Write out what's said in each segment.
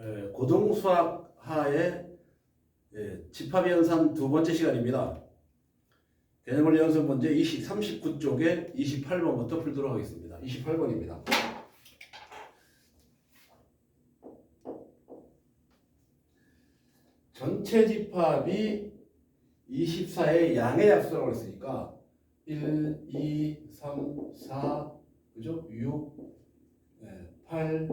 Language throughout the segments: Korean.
에, 고등수학 하의 예, 집합 연산 두 번째 시간입니다. 개념원리 연습 문제 20, 39쪽에 28번부터 풀도록 하겠습니다. 28번입니다. 전체 집합이 24의 양의 약수라고 했으니까 1, 2, 3, 4, 그죠? 6, 네, 8,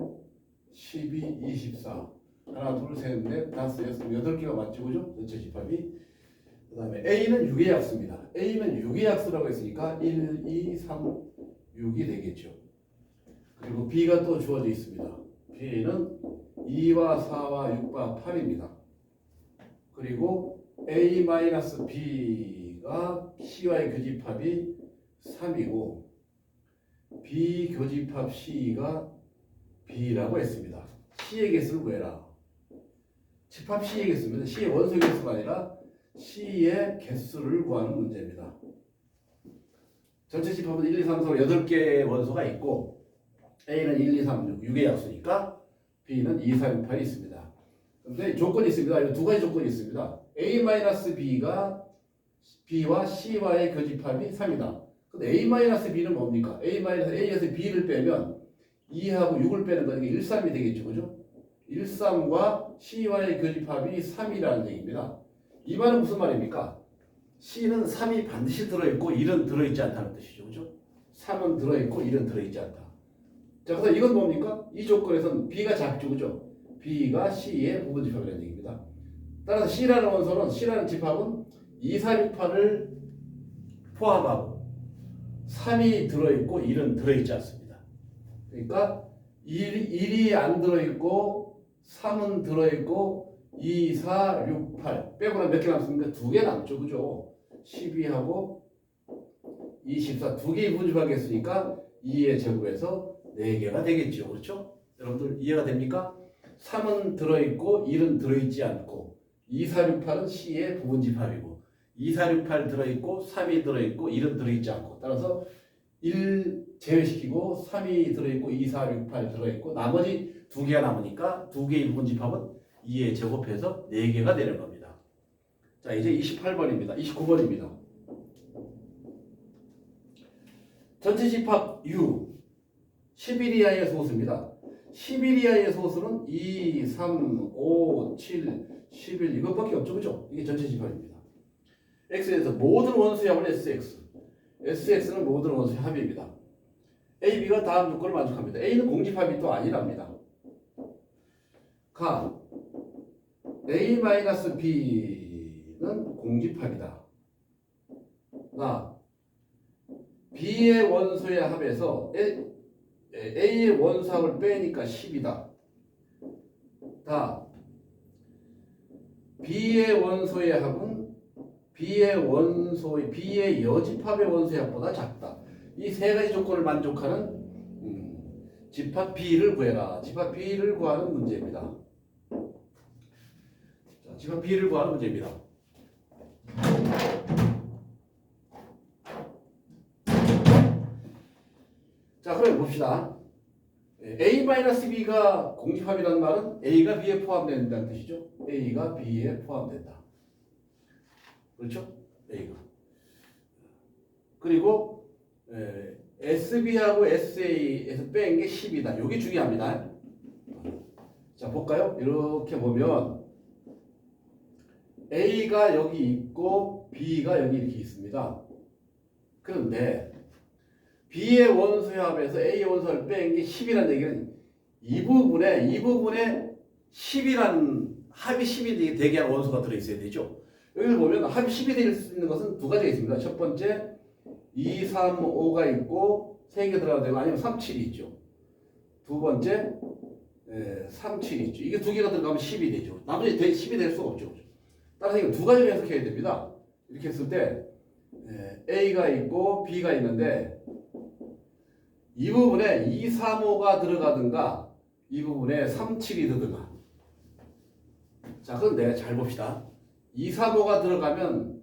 12, 24 하나, 둘, 셋, 넷, 다섯, 여섯, 여덟 개가 맞죠, 그죠? 전체 집합이 그 다음에 A는 6의 약수입니다. A는 6의 약수라고 했으니까 1, 2, 3, 6이 되겠죠. 그리고 B가 또 주어져 있습니다. B는 2와 4와 6과 8입니다. 그리고 A-B가 C와의 교집합이 3이고 B 교집합 C가 B라고 했습니다. C의 개수를 구해라. 집합 C의 개수입니다. C의 원소 개수가 아니라 C의 개수를 구하는 문제입니다. 전체 집합은 1, 2, 3, 4, 8개의 원소가 있고 A는 1, 2, 3, 6, 6의 약수니까 B는 2, 4, 6, 8이 있습니다. 근데 조건이 있습니다. 이두 가지 조건이 있습니다. A-B가 B와 C와의 교집합이 3이다. 근데 A-B는 뭡니까? A-A에서 B를 빼면 2하고 6을 빼는 거니까 1, 3이 되겠죠. 그죠? 1, 3과 C와의 교집합이 3이라는 얘기입니다. 이 말은 무슨 말입니까? C는 3이 반드시 들어있고 1은 들어있지 않다는 뜻이죠. 그죠? 3은 들어있고 1은 들어있지 않다. 자, 그래서 이건 뭡니까? 이 조건에서는 B가 작죠. 그죠? B가 C의 부분 집합이라는 얘기입니다. 따라서 C라는 원소는 C라는 집합은 2, 4, 6, 8을 포함하고 3이 들어있고 1은 들어있지 않습니다. 그러니까 1, 1이 안 들어있고 3은 들어있고 2, 4, 6, 8 빼고 나면 몇 개 남습니까? 두 개 남죠. 그죠? 12하고 24 두 개의 부분 집합이겠으니까 2의 제곱에서 4개가 되겠죠. 그렇죠? 여러분들 이해가 됩니까? 3은 들어있고 1은 들어있지 않고 2, 4, 6, 8은 C의 부분 집합이고 2, 4, 6, 8 들어있고 3이 들어있고 1은 들어있지 않고 따라서 1 제외시키고 3이 들어있고 2, 4, 6, 8 들어있고 나머지 두 개가 남으니까 두 개의 부분 집합은 2에 제곱해서 4개가 되는 겁니다. 자 이제 28번입니다. 29번입니다. 전체 집합 U 11 이하의 소수입니다. 11 이하의 소수는 2, 3, 5, 7, 11 이것밖에 없죠. 그죠? 이게 전체 집합입니다. X에서 모든 원수의 합은 SX. SX는 모든 원수의 합입니다. A, B가 다음 조건을 만족합니다. A는 공집합이 또 아니랍니다. 가 A-B는 공집합이다. 나 B의 원소의 합에서 A, A의 원소합을 빼니까 10이다. 다 B의 원소의 합은 B의 원소의 B의 여집합의 원소의 합보다 작다. 이 세 가지 조건을 만족하는 음, 집합 B를 구해라. 집합 B를 구하는 문제입니다. 자, 집합 B를 구하는 문제입니다. 자, 그럼 봅시다. A-B가 공집합이라는 말은 A가 B에 포함된다는 뜻이죠. A가 B에 포함된다. 그렇죠? A가. 그리고 에, SB하고 SA에서 뺀 게 10이다. 이게 중요합니다. 자, 볼까요? 이렇게 보면 A가 여기 있고 B가 여기 이렇게 있습니다. 그런데 B의 원소합에서 A의 원소를 뺀 게 10이라는 얘기는 이 부분에 이 부분에 10이라는 합이 10이 되게 한 원소가 들어있어야 되죠. 여기를 보면 합이 10이 될 수 있는 것은 두 가지가 있습니다. 첫 번째 2, 3, 5가 있고 3개 들어가도 되고 아니면 3, 7이 있죠. 두 번째 에, 3, 7이 있죠. 이게 두 개가 들어가면 10이 되죠. 나머지 10이 될 수가 없죠. 따라서 이거 두 가지로 해석해야 됩니다. 이렇게 했을 때 에, A가 있고 B가 있는데 이 부분에 2, 3, 5가 들어가든가 이 부분에 3, 7이 들어가. 자, 그런데 잘 봅시다. 2, 3, 5가 들어가면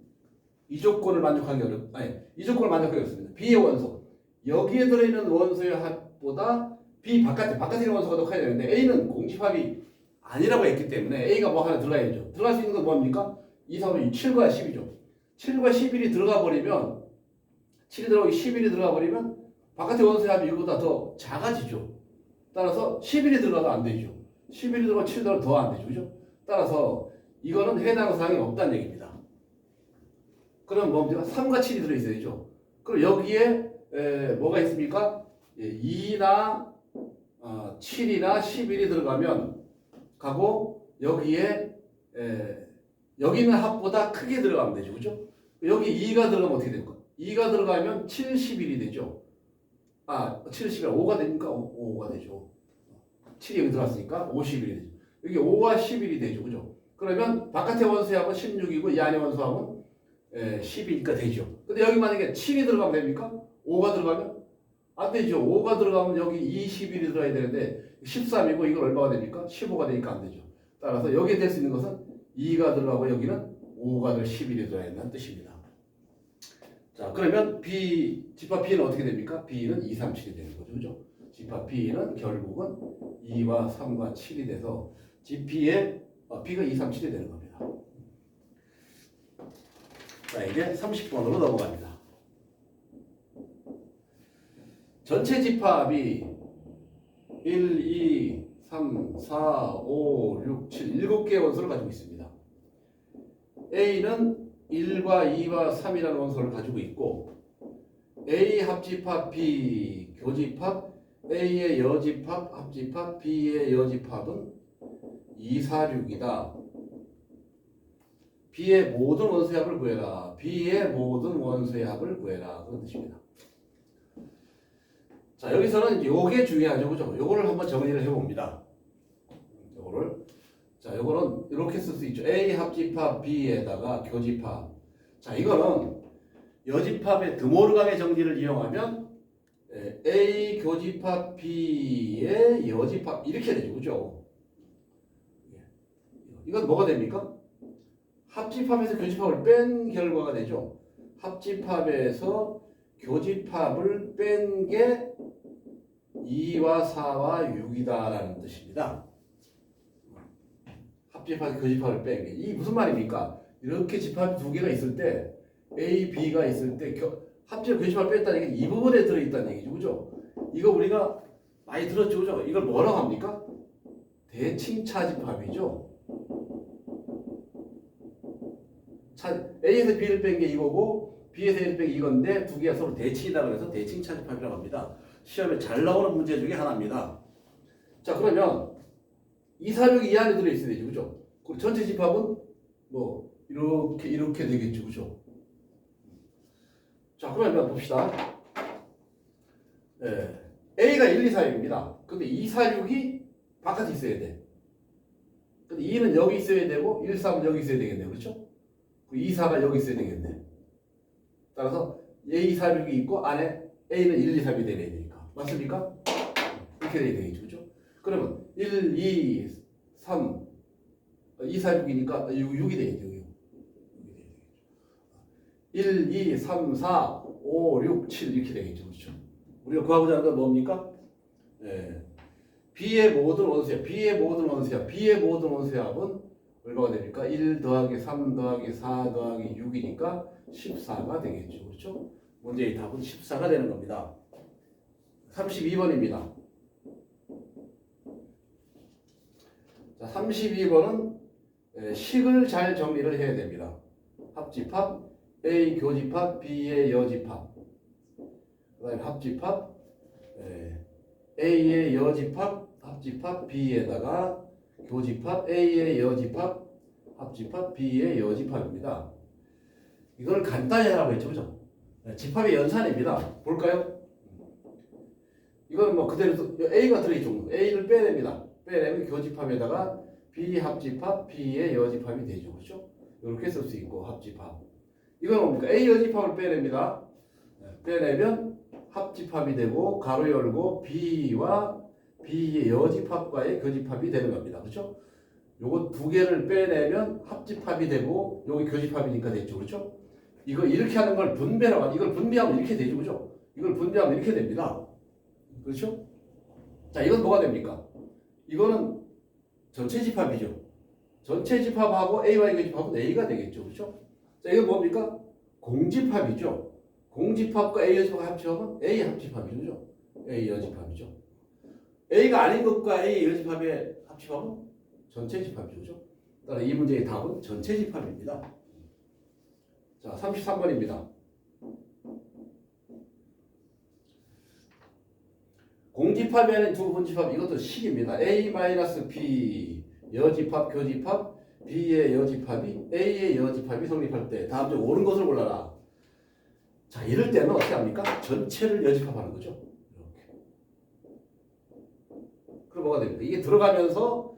이 조건을 만족하기 어렵, 아니, 이 조건을 만족하기 어렵습니다. B의 원소. 여기에 들어있는 원소의 합보다 B 바깥에, 바깥에 있는 원소가 더 커야 되는데 A는 공집합이 아니라고 했기 때문에 A가 뭐 하나 들어가야죠. 들어갈 수 있는 건 뭡니까? 2, 3, 7과 10이죠. 7과 11이 들어가 버리면 7이 들어가고 11이 들어가 버리면 바깥의 원소의 합이 이거보다 더 작아지죠. 따라서 11이 들어가도 안 되죠. 11이 들어가면 7이 들어가도 더 안 되죠. 그죠? 따라서 이거는 해당 사항이 없다는 얘기입니다. 그럼 뭡니까? 3과 7이 들어있어야죠. 그럼 여기에 에, 뭐가 있습니까? 예, 2나 어, 7이나 11이 들어가면 가고 여기에 에, 여기 있는 합보다 크게 들어가면 되죠. 그죠? 여기 2가 들어가면 어떻게 될까? 2가 들어가면 7, 11이 되죠. 아, 7, 11, 5가 됩니까? 5, 가 되죠. 7이 여기 들어갔으니까 51이 되죠. 여기 5와 11이 되죠. 그죠? 그러면 바깥의 원수합은 16이고 이 안의 원수합은 에, 10이니까 되죠. 근데 여기 만약에 7이 들어가면 됩니까? 5가 들어가면? 안 되죠. 5가 들어가면 여기 21이 들어가야 되는데 13이고 이걸 얼마가 됩니까? 15가 되니까 안 되죠. 따라서 여기에 될 수 있는 것은 2가 들어가고 여기는 5가 될 11이 들어야 된다는 뜻입니다. 자, 그러면 B, 집합 B는 어떻게 됩니까? B는 2, 3, 7이 되는 거죠. 그죠? 집합 B는 결국은 2와 3과 7이 돼서 GP의 어, B가 2, 3, 7이 되는 겁니다. 자, 이제 30번으로 넘어갑니다. 전체 집합이 1, 2, 3, 4, 5, 6, 7, 7개의 원소를 가지고 있습니다. A는 1과 2와 3이라는 원소를 가지고 있고 A 합집합 B 교집합 A의 여집합 합집합 B의 여집합은 2, 4, 6이다. B의 모든 원소의 합을 구해라. B의 모든 원소의 합을 구해라. 그런 뜻입니다. 자 여기서는 요게 중요하죠, 그죠? 요거를 한번 정리를 해봅니다. 요거를 자 요거는 이렇게 쓸 수 있죠. A 합집합 B에다가 교집합. 자 이거는 여집합의 드모르간의 정리를 이용하면 에, A 교집합 B의 여집합 이렇게 되죠, 그죠? 예. 이건 뭐가 됩니까? 합집합에서 교집합을 뺀 결과가 되죠. 합집합에서 교집합을 뺀 게 2와 4와 6이다라는 뜻입니다. 합집합에서 교집합을 뺀 게. 이 무슨 말입니까? 이렇게 집합이 두 개가 있을 때 A, B가 있을 때 겨, 합집 교집합을 뺐다는 얘기는 이 부분에 들어있다는 얘기죠. 그죠? 이거 우리가 많이 들었죠. 그죠? 이걸 뭐라고 합니까? 대칭차집합이죠. 차, A에서 B를 뺀 게 이거고 B에서 A를 뺀 게 이건데 두 개가 서로 대칭이다 그래서 대칭 차집합이라고 합니다. 시험에 잘 나오는 문제 중에 하나입니다. 자 그러면 2, 4, 6이 이 안에 들어있어야 되죠. 그죠? 그리고 전체 집합은 뭐 이렇게 이렇게 되겠죠. 그죠? 자 그러면 봅시다. 예, A가 1, 2, 4, 6입니다. 근데 2, 4, 6이 바깥에 있어야 돼. 근데 2는 여기 있어야 되고 1, 3은 여기 있어야 되겠네요. 그렇죠? 2, 4가 여기 있어야 되겠네. 따라서 A, 2, 4, 6이 있고 안에 A는 1, 2, 3이 되어야 되니까. 맞습니까? 이렇게 돼야 되겠죠. 그죠? 그러면 1, 2, 3, 2, 4, 6이니까 6, 6이 되겠죠. 6. 1, 2, 3, 4, 5, 6, 7 이렇게 되겠죠. 그렇죠? 우리가 구하고자 하는 건 뭡니까? 예. B의 모든 원수야. B의 모든 원수야. B의 모든 원수의 합은 얼마가 됩니까? 1 더하기 3 더하기 4 더하기 6이니까 14가 되겠죠. 그렇죠? 문제의 답은 14가 되는 겁니다. 32번입니다. 자, 32번은 식을 잘 정리를 해야 됩니다. 합집합, A 교집합, B의 여집합. 그다음에 합집합, 에, A의 여집합, 합집합, B에다가 교집합, A의 여집합, 합집합, B의 여집합입니다. 이걸 간단히 하라고 했죠, 그죠? 네, 집합의 연산입니다. 볼까요? 이건 뭐 그대로 써- A가 들어있죠. A를 빼냅니다. 빼내면 교집합에다가 B 합집합, B의 여집합이 되죠, 그렇죠? 이렇게 쓸 수 있고 합집합. 이건 뭡니까? A 여집합을 빼냅니다. 네, 빼내면 합집합이 되고 가로 열고 B와 B의 여집합과의 교집합이 되는 겁니다. 그렇죠? 요거 두 개를 빼내면 합집합이 되고 여기 교집합이니까 됐죠. 그렇죠? 이거 이렇게 하는 걸 분배라고 하죠. 이걸 분배하면 이렇게 되죠. 그렇죠? 이걸 분배하면 이렇게 됩니다. 그렇죠? 자, 이건 뭐가 됩니까? 이거는 전체 집합이죠. 전체 집합하고 A와 교집합은 A가 되겠죠. 그렇죠? 자, 이건 뭡니까? 공집합이죠. 공집합과 A 여집합 합집합은 A 합집합이죠. 그죠? A 여집합이죠. A가 아닌 것과 A 여집합의 합집합은 전체 집합이죠. 그죠? 따라 이 문제의 답은 전체 집합입니다. 자, 33번입니다. 공집합이 아닌 두 분집합 이것도 식입니다. A-B 여집합, 교집합, B의 여집합이 A의 여집합이 성립할 때 다음 중 옳은 것을 골라라. 자, 이럴 때는 어떻게 합니까? 전체를 여집합하는 거죠. 이렇게. 그럼 뭐가 됩니까? 이게 들어가면서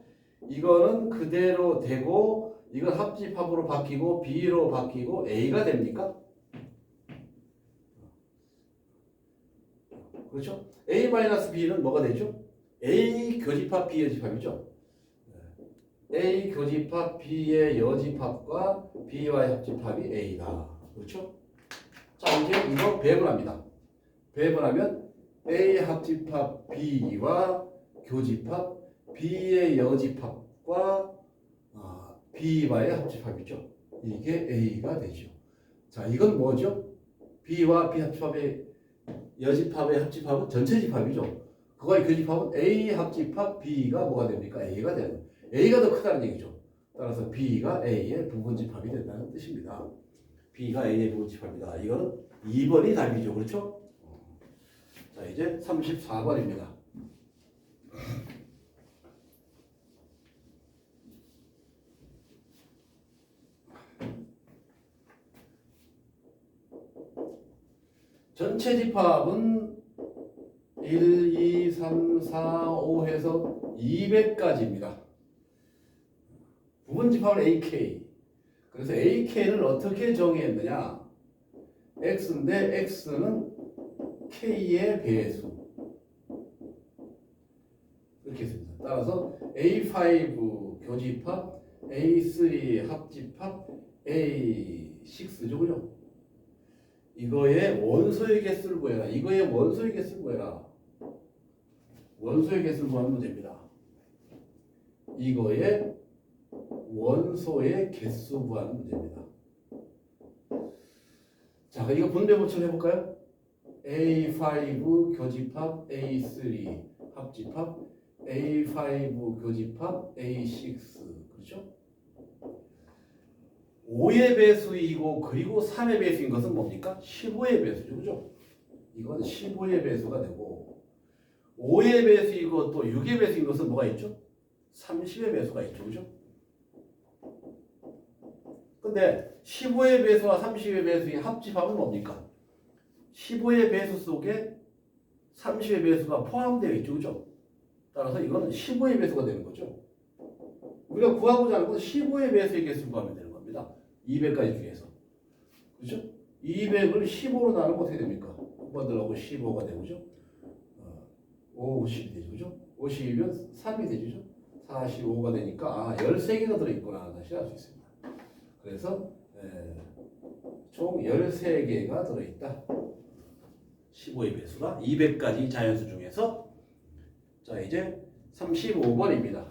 이거는 그대로 되고 이건 합집합으로 바뀌고 B로 바뀌고 A가 됩니까? 그렇죠? A-B는 뭐가 되죠? A 교집합 B 여집합이죠. A 교집합 B의 여집합과 B와의 합집합이 A다. 그렇죠? 자 이제 이거 배분합니다. 배분하면 A 합집합 B와 교집합 B의 여집합과 아, B와의 합집합이죠. 이게 A가 되죠. 자 이건 뭐죠? B와 B 합집합의 여집합의 합집합은 전체 집합이죠. 그거의 교집합은 A 합집합 B가 뭐가 됩니까? A가 되는. A가 더 크다는 얘기죠. 따라서 B가 A의 부분집합이 된다는 뜻입니다. B가 A의 부분집합이다. 이거는 2번이 답이죠. 그렇죠? 자, 이제 34번입니다. 전체 집합은 1, 2, 3, 4, 5 해서 200까지입니다. 부분 집합은 AK. 그래서 AK를 어떻게 정의했느냐? X인데 X는 K의 배수. 이렇게 했습니다. 따라서 A5 교집합, A3 합집합, A6죠. 그죠? 이거의 원소의 개수를 구해라. 이거의 원소의 개수를 구해라. 원소의 개수를 구하는 문제입니다. 이거의 원소의 개수 구하는 문제입니다. 자, 이거 분배 보충 해볼까요? A5 교집합 A3 합집합 A5 교집합 A6 그렇죠? 5의 배수이고 그리고 3의 배수인 것은 뭡니까? 15의 배수죠. 그죠? 이건 15의 배수가 되고 5의 배수이고 또 6의 배수인 것은 뭐가 있죠? 30의 배수가 있죠. 그죠? 근데 15의 배수와 30의 배수의 합집합은 뭡니까? 15의 배수 속에 30의 배수가 포함되어 있죠. 그죠? 따라서 이거는 15의 배수가 되는 거죠. 우리가 구하고자 하는 건 15의 배수의 개수를 구하면 되는 겁니다. 200가지 중에서. 그죠? 200을 15로 나누면 어떻게 됩니까? 9번 들어가고 15가 되고, 그죠? 어, 50이 되죠. 그죠? 50이면 3이 되죠. 45가 되니까, 아, 13개가 들어있구나. 다시 알 수 있습니다. 그래서, 에, 총 13개가 들어있다. 15의 배수가 200가지 자연수 중에서, 자, 이제 35번입니다.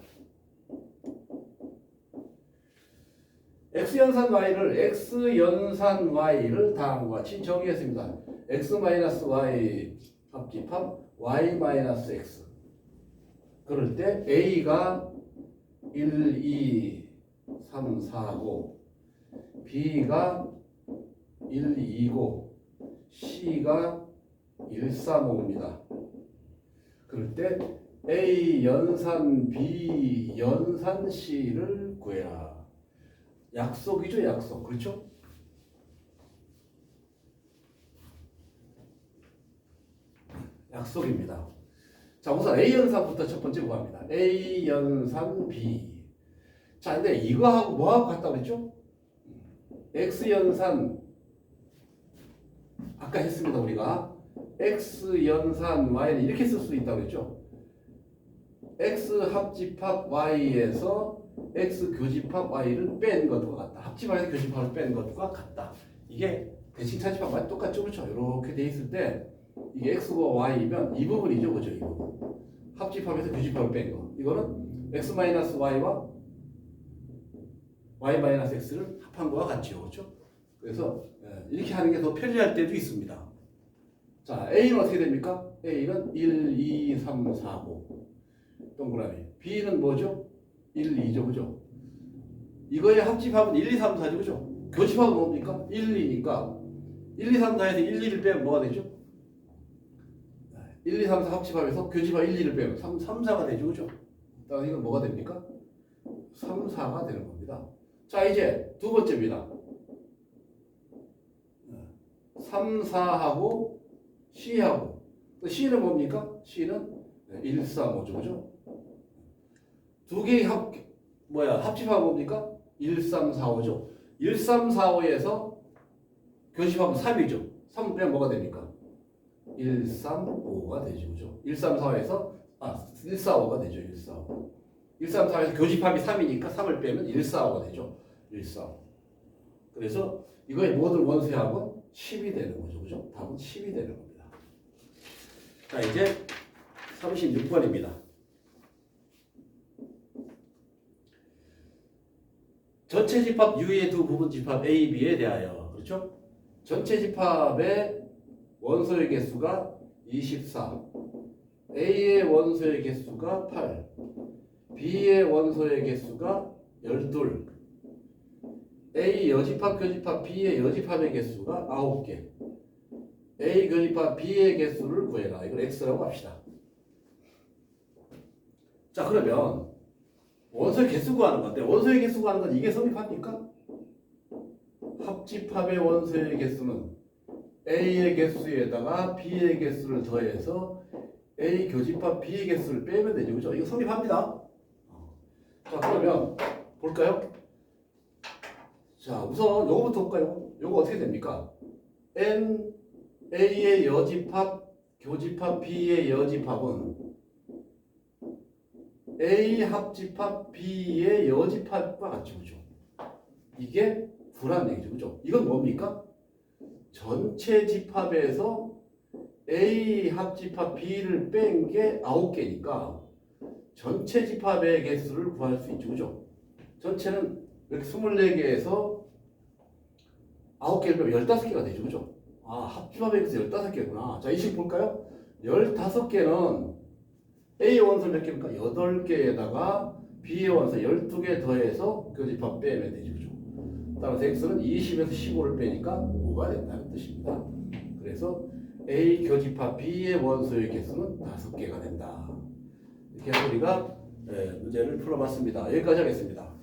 x 연산 y를 x 연산 y를 다음과 같이 정의했습니다. x 마이너스 y 합집합 y 마이너스 x. 그럴 때 a가 1, 2, 3, 4고 b가 1, 2고 c가 1, 3, 5입니다. 그럴 때 a 연산 b 연산 c를 구해라. 약속이죠, 약속. 그렇죠? 약속입니다. 자, 우선 A 연산부터 첫 번째 구합니다. A 연산 B. 자, 근데 이거하고 뭐하고 같다고 그랬죠? X 연산 아까 했습니다, 우리가. X 연산 Y는 이렇게 쓸 수 있다고 그랬죠? X 합집합 Y에서 X 교집합 Y를 뺀 것과 같다. 합집합에서 교집합을 뺀 것과 같다. 이게 대칭 차집합과 똑같죠? 그렇죠? 이렇게 돼 있을 때 이게 X와 Y이면 이 부분이죠. 그죠? 이 부분. 합집합에서 교집합을 뺀 거. 이거는 x-y와 y-x를 합한 거와 같지요. 그렇죠? 그래서 예, 이렇게 하는 게 더 편리할 때도 있습니다. 자, A는 어떻게 됩니까? A는 1, 2, 3, 4, 5 동그라미. B는 뭐죠? 1, 2죠. 그죠? 이거의 합집합은 1, 2, 3, 4죠. 그죠? 교집합은 뭡니까? 1, 2니까 1, 2, 3, 4에서 1, 2를 빼면 뭐가 되죠? 1, 2, 3, 4 합집합에서 교집합 1, 2를 빼면 3, 3, 4가 되죠. 그죠? 그다음 이건 뭐가 됩니까? 3, 4가 되는 겁니다. 자, 이제 두 번째입니다. 3, 4하고 C하고 C는 뭡니까? C는 1, 3, 5죠. 그죠? 두 개의 합 뭐야? 합집합은 뭡니까? 1, 3, 4, 5죠. 1, 3, 4, 5에서 교집합은 3이죠. 3 빼면 뭐가 됩니까? 1, 3, 5가 되죠. 그죠? 1, 3, 4에서 아, 1, 4, 5가 되죠. 1, 4, 5. 1, 3, 4에서 교집합이 3이니까 3을 빼면 1, 4, 5가 되죠. 1, 4, 5. 그래서 이거의 모든 원수합은 10이 되는 거죠. 그죠? 답은 10이 되는 겁니다. 자, 이제 36번입니다. 전체 집합 U의 두 부분 집합 A, B에 대하여. 그렇죠? 전체 집합의 원소의 개수가 24 A의 원소의 개수가 8 B의 원소의 개수가 12 A 여집합 교집합 B의 여집합의 개수가 9개. A 교집합 B의 개수를 구해라. 이걸 X라고 합시다. 자 그러면 원소의 개수 구하는 건데 원소의 개수 구하는 건 이게 성립합니까? 합집합의 원소의 개수는 A의 개수에다가 B의 개수를 더해서 A 교집합 B의 개수를 빼면 되죠. 그죠? 이거 성립합니다. 자, 그러면 볼까요? 자, 우선 요거부터 볼까요? 요거 어떻게 됩니까? N A의 여집합 교집합 B의 여집합은 A 합집합 B의 여집합과 같죠. 그죠? 이게 구란 얘기죠. 그죠? 이건 뭡니까? 전체 집합에서 A 합집합 B를 뺀 게 9개니까 전체 집합의 개수를 구할 수 있죠. 그죠? 전체는 이렇게 24개에서 9개를 빼면 15개가 되죠. 그죠? 아, 합집합의 개수 15개구나. 자, 이식 볼까요? 15개는 A 원소 몇 개입니까? 8개에다가 B의 원소 12개 더해서 교집합 빼면 되죠. 따라서 x는 20에서 15를 빼니까 5가 된다는 뜻입니다. 그래서 A 교집합 B의 원소의 개수는 5개가 된다. 이렇게 우리가 예, 문제를 풀어봤습니다. 여기까지 하겠습니다.